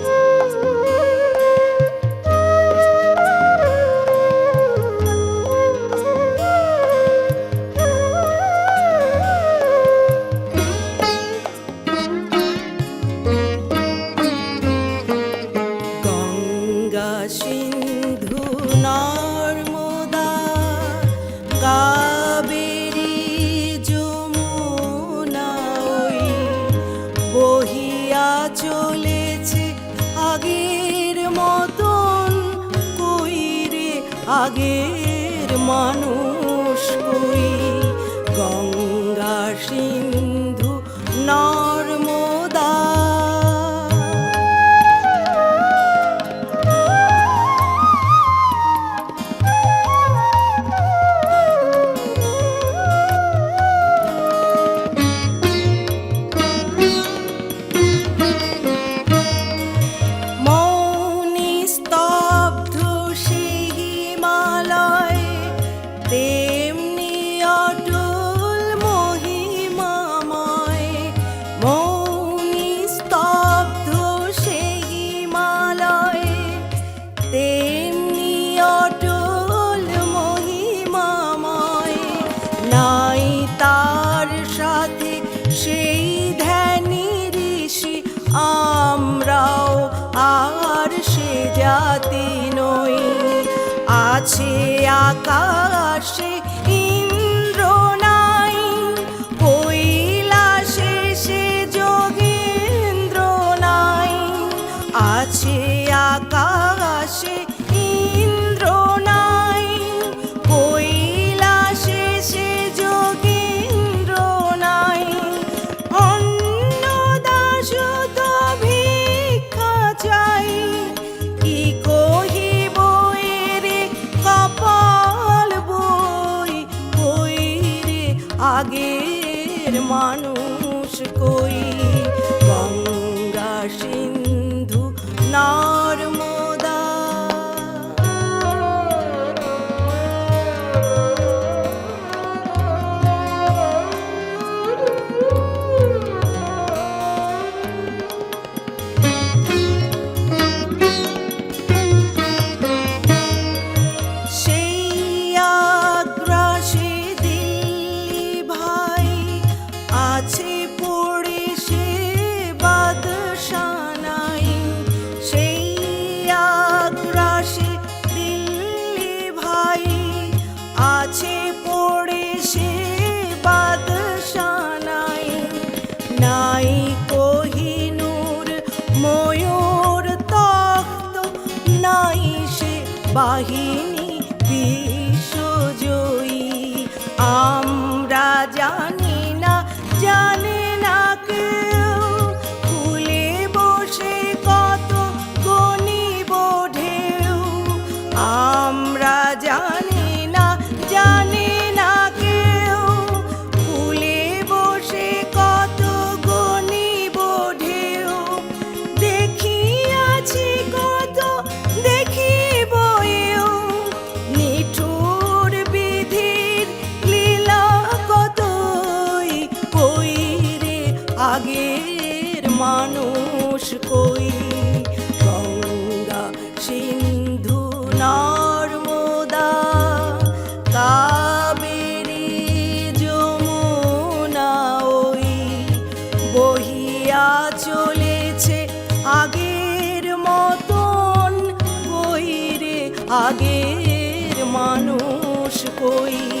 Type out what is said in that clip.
Bye. আগের মানুষ কই? গঙ্গা সিং আছে আকাশে আগের মানুষ কই? গঙ্গা সিন্ধু না বাহিনী বিশ্বজয়ী আমরা জানি মানুষ কই? গঙ্গা, সিন্ধু, নর্মদা, কাবেরি, যমুনা, ওই বহিয়া চলেছে আগের মতন কই রে? আগের মানুষ কই?